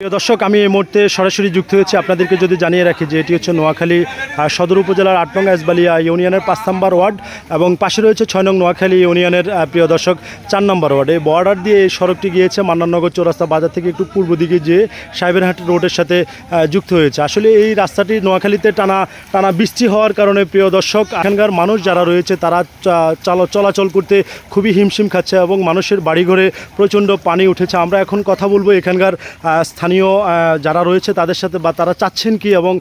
প্রিয় দর্শক, আমি এই মুহূর্তে সরাসরি যুক্ত হয়েছি আপনাদেরকে যদি জানিয়ে রাখি যে এটি হচ্ছে নোয়াখালী সদর উপজেলার আট এসবালিয়া ইউনিয়নের পাঁচ নম্বর ওয়ার্ড এবং পাশে রয়েছে ছয় নং নোয়াখালী ইউনিয়নের প্রিয় দর্শক, চার নম্বর ওয়ার্ড। এই বর্ডার দিয়ে এই সড়কটি গিয়েছে মান্নাননগর চৌরাস্তা বাজার থেকে একটু পূর্ব দিকে যেয়ে সাহেবেরহাট রোডের সাথে যুক্ত হয়েছে। আসলে এই রাস্তাটি নোয়াখালীতে টানা টানা বৃষ্টি হওয়ার কারণে, প্রিয় দর্শক, এখানকার মানুষ যারা রয়েছে তারা চলাচল করতে খুবই হিমশিম খাচ্ছে এবং মানুষের বাড়িঘরে প্রচণ্ড পানি উঠেছে। আমরা এখন কথা বলব এখানকার স্থানীয় যারা রয়েছে তাদের সাথে বা তারা চাচ্ছেন কি এবং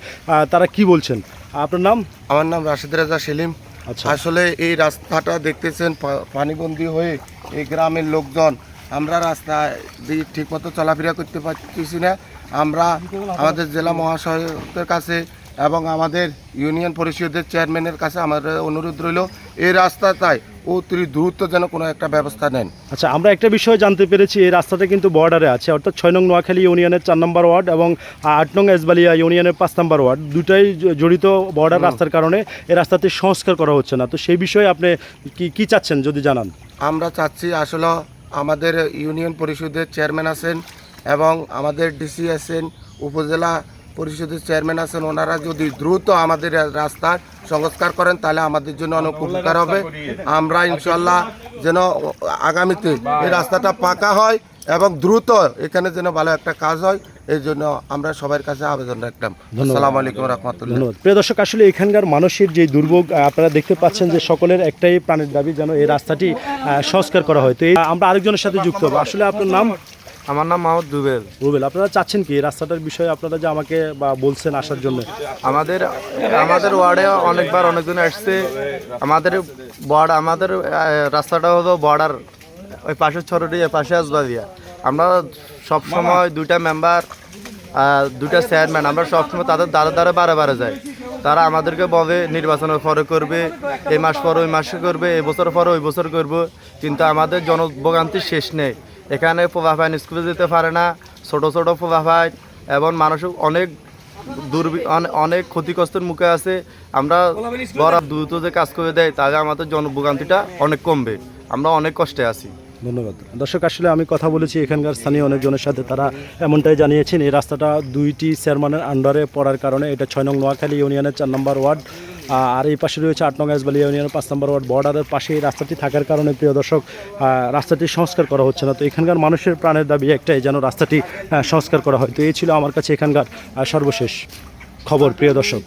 তারা কি বলছেন? আপনার নাম? আমার নাম রাশিদ রাজা সেলিম। আচ্ছা। আসলে এই রাস্তাটা দেখতেছেন পানিবন্দী হয়ে এই গ্রামের লোকজন। আমরা রাস্তা দিয়ে ঠিকমতো চলাফেরা করতে পারতেছি না। আমরা আমাদের জেলা মহাশয়ের কাছে এবং আমাদের ইউনিয়ন পরিষদের চেয়ারম্যানের কাছে আমাদের অনুরোধ রইল এই রাস্তাটায় অতি দ্রুত যেন কোনো একটা ব্যবস্থা নেন। আচ্ছা আমরা একটা বিষয় জানতে পেরেছি এই রাস্তাটা কিন্তু বর্ডারে আছে অর্থাৎ ছয় নং নোয়াখালী ইউনিয়নের চার নম্বর ওয়ার্ড এবং আট নং এসবালিয়া ইউনিয়নের পাঁচ নম্বর ওয়ার্ড। দুটাই জড়িত বর্ডার রাস্তার কারণে এই রাস্তাটি সংস্কার করা হচ্ছে না। তো সেই বিষয়ে আপনি কি কি চাচ্ছেন যদি জানান? আমরা চাচ্ছি আসলে আমাদের ইউনিয়ন পরিষদের চেয়ারম্যান আছেন এবং আমাদের ডিসি আছেন উপজেলা পরিষদের চেয়ারম্যান আছেন ওনারা যদি দ্রুত আমাদের রাস্তার সংস্কার করেন তাহলে আমাদের জন্য অনেক উপকার হবে। আমরা ইনশাল্লাহ যেন আগামীতে এই রাস্তাটা পাকা হয় এবং দ্রুত এখানে যেন ভালো একটা কাজ হয় এই জন্য আমরা সবার কাছে আবেদন রাখলাম। আসসালামু আলাইকুম রহমতুল্লাহ। ধন্যবাদ। প্রিয় দর্শক আসলে এখানকার মানুষের যে দুর্ভোগ আপনারা দেখতে পাচ্ছেন যে সকলের একটাই প্রাণের দাবি যেন এই রাস্তাটি সংস্কার করা হয়। তো এই আমরা আরেকজনের সাথে যুক্ত হব। আসলে আপনার নাম? আমার নাম মাহমুদ দুবেল রুবেল আপনারা চাচ্ছেন কি? এই রাস্তাটার বিষয়ে আপনারা যে আমাকে বা বলছেন আসার জন্য। আমাদের আমাদের ওয়ার্ডে অনেকবার অনেকজন আসছে। আমাদের বর্ড আমাদের রাস্তাটা হলো বর্ডার ওই পাশে ছড়টি পাশে আসবাদিয়া আমরা সব সময় দুইটা মেম্বার দুইটা চেয়ারম্যান আমরা সবসময় তাদের দ্বারা দ্বারা বারে বারে যাই। তারা আমাদেরকে বলে নির্বাচনের পরে করবে এই মাস পরে ওই মাসে করবে এই বছর পরে ওই বছর করব কিন্তু আমাদের জনভোগান্তির শেষ নেই। এখানে প্রভাবায়ন স্কুলে যেতে পারে না, ছোট ছোট প্রভাবায়ন এবং মানুষ অনেক দুর্বি অনে- অনেক ক্ষতিগ্রস্তের মুখে আছে। আমরা বড় দ্রুত যে কাজ করে দেয়, তাহলে আমাদের জনভোগান্তিটা অনেক কমবে। আমরা অনেক কষ্টে আছি। ধন্যবাদ। দর্শক, আসলে আমি কথা বলেছি, এখানকার স্থানীয় অনেকজনের সাথে। তারা এমনটাই জানিয়েছেন, এই রাস্তাটা দুইটি চেয়ারম্যানের আন্ডারে পড়ার কারণে। এটা ছয় নং নোয়াখালী ইউনিয়নের চার নম্বর ওয়ার্ড। আর এই পাশে রয়েছে আট নং এসবালি ইউনিয়নের পাঁচ নম্বর ওয়ার্ড। বর্ডারের পাশে এই রাস্তাটি থাকার কারণে, প্রিয় দর্শক রাস্তাটি সংস্কার করা হচ্ছে না। তো এখানকার মানুষের প্রাণের দাবি একটাই, যেন রাস্তাটি সংস্কার করা হয়। তো এই ছিল আমার কাছে এখানকার সর্বশেষ খবর, প্রিয় দর্শক।